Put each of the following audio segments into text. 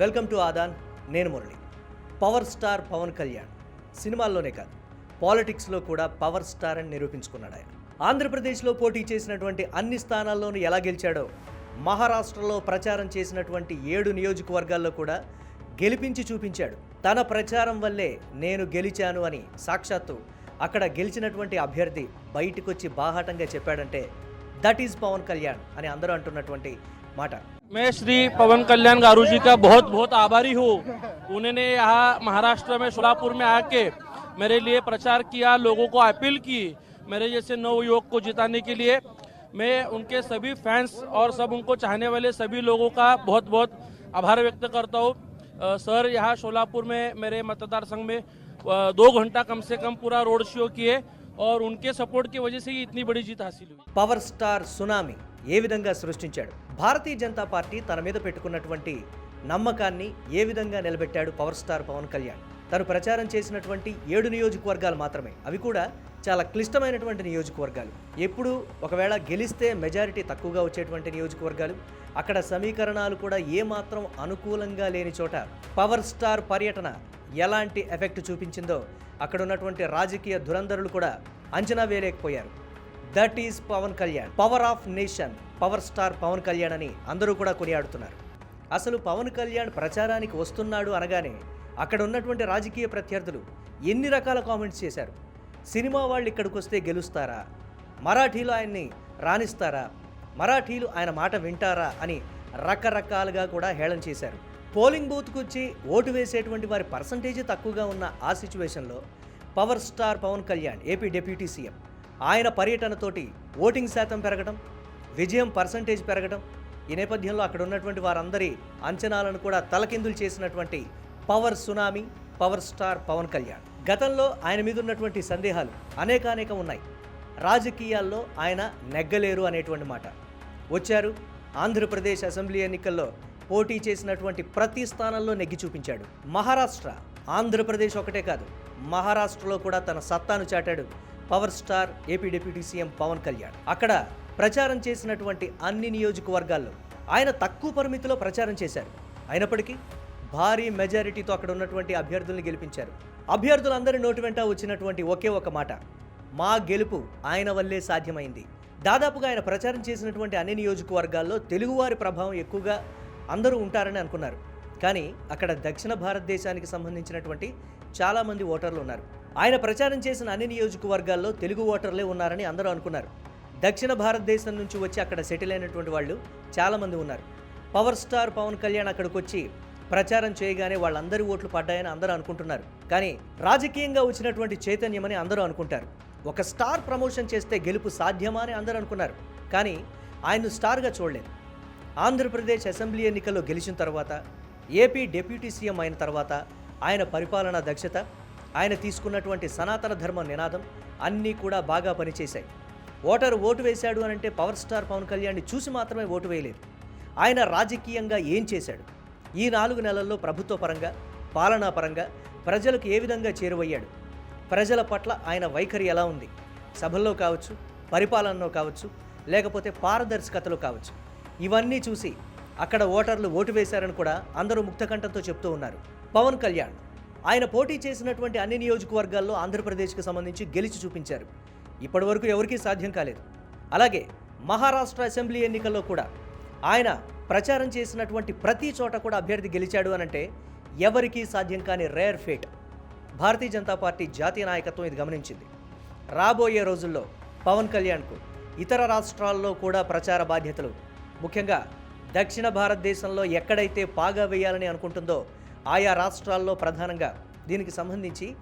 Welcome to Aadan నేను Murali. Power star Pawan Kalyan. సినిమాల్లోనే కాదు పాలిటిక్స్లో కూడా పవర్ స్టార్ అని నిరూపించుకున్నాడు ఆయన. ఆంధ్రప్రదేశ్లో పోటీ చేసినటువంటి అన్ని స్థానాల్లోనూ ఎలా గెలిచాడో మహారాష్ట్రలో ప్రచారం చేసినటువంటి ఏడు నియోజకవర్గాల్లో కూడా గెలిపించి చూపించాడు. తన ప్రచారం వల్లే నేను గెలిచాను అని సాక్షాత్తు అక్కడ గెలిచినటువంటి అభ్యర్థి బయటకొచ్చి బాహాటంగా చెప్పాడంటే దట్ ఈజ్ పవన్ కళ్యాణ్ అని అందరూ అంటున్నటువంటి माटा। मैं श्री पवन कल्याण गारू जी का बहुत बहुत आभारी हूँ। उन्होंने यहाँ महाराष्ट्र में सोलापुर में आके मेरे लिए प्रचार किया लोगों को अपील की मेरे जैसे नव युवक को जिताने के लिए। मैं उनके सभी फैंस और सब उनको चाहने वाले सभी लोगों का बहुत बहुत आभार व्यक्त करता हूँ। सर यहाँ सोलापुर में मेरे मतदार संघ में दो घंटा कम से कम पूरा रोड शो किए और उनके सपोर्ट की वजह से ही इतनी बड़ी जीत हासिल हुई। पावर स्टार सुनामी ఏ విధంగా సృష్టించాడు? భారతీయ జనతా పార్టీ తన మీద పెట్టుకున్నటువంటి నమ్మకాన్ని ఏ విధంగా నిలబెట్టాడు పవర్ స్టార్ పవన్ కళ్యాణ్? తను ప్రచారం చేసినటువంటి ఏడు నియోజకవర్గాలు మాత్రమే. అవి కూడా చాలా క్లిష్టమైనటువంటి నియోజకవర్గాలు. ఎప్పుడు ఒకవేళ గెలిస్తే మెజారిటీ తక్కువగా వచ్చేటువంటి నియోజకవర్గాలు. అక్కడ సమీకరణాలు కూడా ఏమాత్రం అనుకూలంగా లేని చోట పవర్ స్టార్ పర్యటన ఎలాంటి ఎఫెక్ట్ చూపించిందో అక్కడ ఉన్నటువంటి రాజకీయ ధురంధరులు కూడా అంచనా వేయలేకపోయారు. That is Pawan Kalyan. Power of nation. Power star Pawan Kalyan అని అందరూ కూడా కొనియాడుతున్నారు. అసలు పవన్ కళ్యాణ్ ప్రచారానికి వస్తున్నాడు అనగానే అక్కడ ఉన్నటువంటి రాజకీయ ప్రత్యర్థులు ఎన్ని రకాల కామెంట్స్ చేశారు? సినిమా వాళ్ళు ఇక్కడికి వస్తే గెలుస్తారా? మరాఠీలో ఆయన్ని రాణిస్తారా? మరాఠీలు ఆయన మాట వింటారా? అని రకరకాలుగా కూడా హేళన చేశారు. పోలింగ్ బూత్కు వచ్చి ఓటు వేసేటువంటి వారి పర్సంటేజ్ తక్కువగా ఉన్న ఆ సిచ్యువేషన్లో power star Pawan Kalyan AP deputy CM. ఆయన పర్యటనతోటి ఓటింగ్ శాతం పెరగడం విజయం పర్సంటేజ్ పెరగడం ఈ నేపథ్యంలో అక్కడ ఉన్నటువంటి వారందరి అంచనాలను కూడా తలకిందులు చేసినటువంటి power tsunami power star Pawan Kalyan. గతంలో ఆయన మీద ఉన్నటువంటి సందేహాలు అనేకానేకం ఉన్నాయి. రాజకీయాల్లో ఆయన నెగ్గలేరు అనేటువంటి మాట. వచ్చారు ఆంధ్రప్రదేశ్ అసెంబ్లీ ఎన్నికల్లో పోటీ చేసినటువంటి ప్రతి స్థానంలో నెగ్గి చూపించాడు. మహారాష్ట్ర ఆంధ్రప్రదేశ్ ఒకటే కాదు మహారాష్ట్రలో కూడా తన సత్తాను చాటాడు power star AP deputy CM Pawan Kalyan. అక్కడ ప్రచారం చేసినటువంటి అన్ని నియోజకవర్గాల్లో ఆయన తక్కువ పరిమితిలో ప్రచారం చేశారు. అయినప్పటికీ భారీ మెజారిటీతో అక్కడ ఉన్నటువంటి అభ్యర్థుల్ని గెలిపించారు. అభ్యర్థులందరి నోటి వెంట వచ్చినటువంటి ఒకే ఒక మాట మా గెలుపు ఆయన వల్లే సాధ్యమైంది. దాదాపుగా ఆయన ప్రచారం చేసినటువంటి అన్ని నియోజకవర్గాల్లో తెలుగువారి ప్రభావం ఎక్కువగా అందరూ ఉంటారని అనుకున్నారు. కానీ అక్కడ దక్షిణ భారతదేశానికి సంబంధించినటువంటి చాలామంది ఓటర్లు ఉన్నారు. ఆయన ప్రచారం చేసిన అన్ని నియోజకవర్గాల్లో తెలుగు ఓటర్లే ఉన్నారని అందరూ అనుకున్నారు. దక్షిణ భారతదేశం నుంచి వచ్చి అక్కడ సెటిల్ అయినటువంటి వాళ్ళు చాలామంది ఉన్నారు. పవర్ స్టార్ పవన్ కళ్యాణ్ అక్కడికి వచ్చి ప్రచారం చేయగానే వాళ్ళందరి ఓట్లు పడ్డాయని అందరూ అనుకుంటున్నారు. కానీ రాజకీయంగా వచ్చినటువంటి చైతన్యమని అందరూ అనుకుంటారు. ఒక స్టార్ ప్రమోషన్ చేస్తే గెలుపు సాధ్యమా అని అందరూ అనుకున్నారు. కానీ ఆయన్ను స్టార్గా చూడలేదు. ఆంధ్రప్రదేశ్ అసెంబ్లీ ఎన్నికల్లో గెలిచిన తర్వాత ఏపీ డిప్యూటీ సీఎం అయిన తర్వాత ఆయన పరిపాలనా దక్షత ఆయన తీసుకున్నటువంటి సనాతన ధర్మ నినాదం అన్నీ కూడా బాగా పనిచేశాయి. ఓటరు ఓటు వేశాడు అని అంటే పవర్ స్టార్ పవన్ కళ్యాణ్ని చూసి మాత్రమే ఓటు వేయలేదు. ఆయన రాజకీయంగా ఏం చేశాడు? ఈ నాలుగు నెలల్లో ప్రభుత్వ పరంగా పాలనా పరంగా ప్రజలకు ఏ విధంగా చేరువయ్యాడు? ప్రజల పట్ల ఆయన వైఖరి ఎలా ఉంది? సభల్లో కావచ్చు పరిపాలనలో కావచ్చు లేకపోతే పారదర్శకతలో కావచ్చు. ఇవన్నీ చూసి అక్కడ ఓటర్లు ఓటు వేశారని కూడా అందరూ ముక్తకంఠంతో చెప్తూ ఉన్నారు. పవన్ కళ్యాణ్ ఆయన పోటీ చేసినటువంటి అన్ని నియోజకవర్గాల్లో ఆంధ్రప్రదేశ్కి సంబంధించి గెలిచి చూపించారు. ఇప్పటివరకు ఎవరికీ సాధ్యం కాలేదు. అలాగే మహారాష్ట్ర అసెంబ్లీ ఎన్నికల్లో కూడా ఆయన ప్రచారం చేసినటువంటి ప్రతి చోట కూడా అభ్యర్థి గెలిచాడు అనంటే ఎవరికీ సాధ్యం కాని rare feat. Bharatiya Janata party జాతీయ నాయకత్వం ఇది గమనించింది. రాబోయే రోజుల్లో పవన్ కళ్యాణ్కు ఇతర రాష్ట్రాల్లో కూడా ప్రచార బాధ్యతలు. ముఖ్యంగా దక్షిణ భారతదేశంలో ఎక్కడైతే పాగా వేయాలని అనుకుంటుందో ఆయా రాష్ట్రాల్లో ప్రధానంగా దీనికి సంబంధించి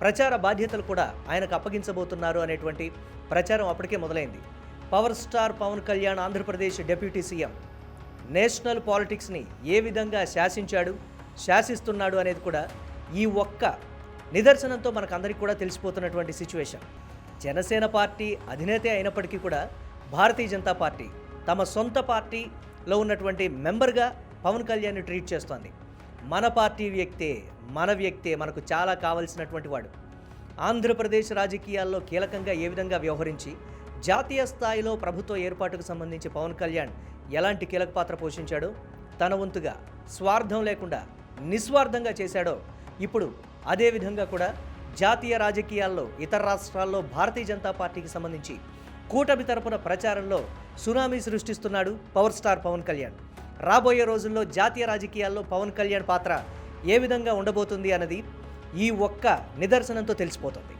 ప్రచార బాధ్యతలు కూడా ఆయనకు అప్పగించబోతున్నారు అనేటువంటి ప్రచారం అప్పటికే మొదలైంది. Power star Pawan Kalyan Andhra Pradesh deputy CM national పాలిటిక్స్ని ఏ విధంగా శాసించాడు శాసిస్తున్నాడు అనేది కూడా ఈ ఒక్క నిదర్శనంతో మనకందరికీ కూడా తెలిసిపోతున్నటువంటి సిచ్యువేషన్. జనసేన పార్టీ అధినేత అయినప్పటికీ కూడా భారతీయ జనతా పార్టీ తమ సొంత పార్టీలో ఉన్నటువంటి మెంబర్గా పవన్ కళ్యాణ్ని ట్రీట్ చేస్తోంది. మన పార్టీ వ్యక్తే మన వ్యక్తే మనకు చాలా కావలసినటువంటి వాడు. ఆంధ్రప్రదేశ్ రాజకీయాల్లో కీలకంగా ఏ విధంగా వ్యవహరించి జాతీయ స్థాయిలో ప్రభుత్వ ఏర్పాటుకు సంబంధించి పవన్ కళ్యాణ్ ఎలాంటి కీలక పాత్ర పోషించాడో తన వంతుగా స్వార్థం లేకుండా నిస్వార్థంగా చేశాడో ఇప్పుడు అదేవిధంగా కూడా జాతీయ రాజకీయాల్లో ఇతర రాష్ట్రాల్లో భారతీయ జనతా పార్టీకి సంబంధించి కూటమి తరపున ప్రచారంలో సునామీ సృష్టిస్తున్నాడు పవర్ స్టార్ పవన్ కళ్యాణ్. రాబోయే రోజుల్లో జాతీయ రాజకీయాల్లో పవన్ కళ్యాణ్ పాత్ర ఏ విధంగా ఉండబోతుంది అన్నది ఈ ఒక్క నిదర్శనంతో తెలిసిపోతుంది.